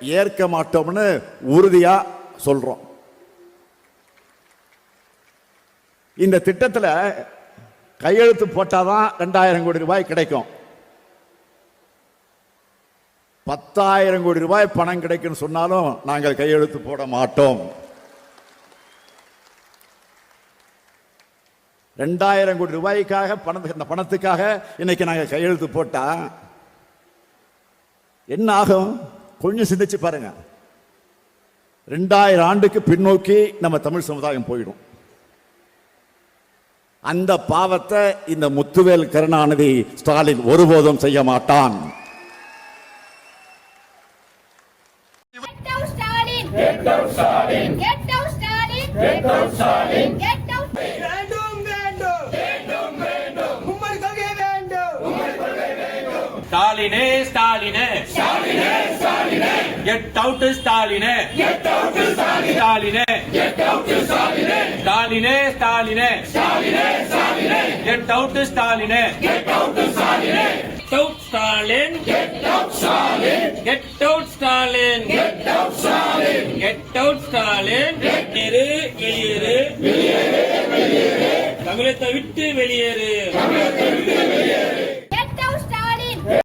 ஏற்க மாட்டோம்னு உறுதியாக சொல்கிறோம் இந்த திட்டத்தில் கையெழுத்து போட்டாதான் ரெண்டாயிரம் கோடி ரூபாய் கிடைக்கும். பத்தாயிரம் கோடி ரூபாய் பணம் கிடைக்கும்னு சொன்னாலும் நாங்கள் கையெழுத்து போட மாட்டோம். ரெண்டாயிரம் கோடி ரூபாய்க்காக பணத்துக்கு அந்த பணத்துக்காக இன்னைக்கு நாங்கள் கையெழுத்து போட்டா என்ன ஆகும்? கொஞ்சம் சிந்திச்சு பாருங்க ரெண்டாயிரம் ஆண்டுக்கு பின்னோக்கி நம்ம தமிழ் சமுதாயம் போயிடும் அந்த பாவத்தை இந்த முத்துவேல் கருணாநிதி ஸ்டாலின் ஒருபோதும் செய்ய மாட்டான் Get down, Stalin! Get down, Stalin! Get down, Stalin! Get down, Stalin! Get ஸ்டாலினே ஸ்டாலினே ஸ்டாலினே ஸ்டாலினே கெட் அவுட் ஸ்டாலினே கெட் அவுட் ஸ்டாலினே ஸ்டாலினே ஸ்டாலினே get out ஸ்டாலினே Stalin get out Stalin get out Stalin get out Stalin வெளியேறு வெளியேறு வெளியேறு வெளியேறு தமிழகத்தை விட்டு வெளியேறு தமிழகத்தை விட்டு வெளியேறு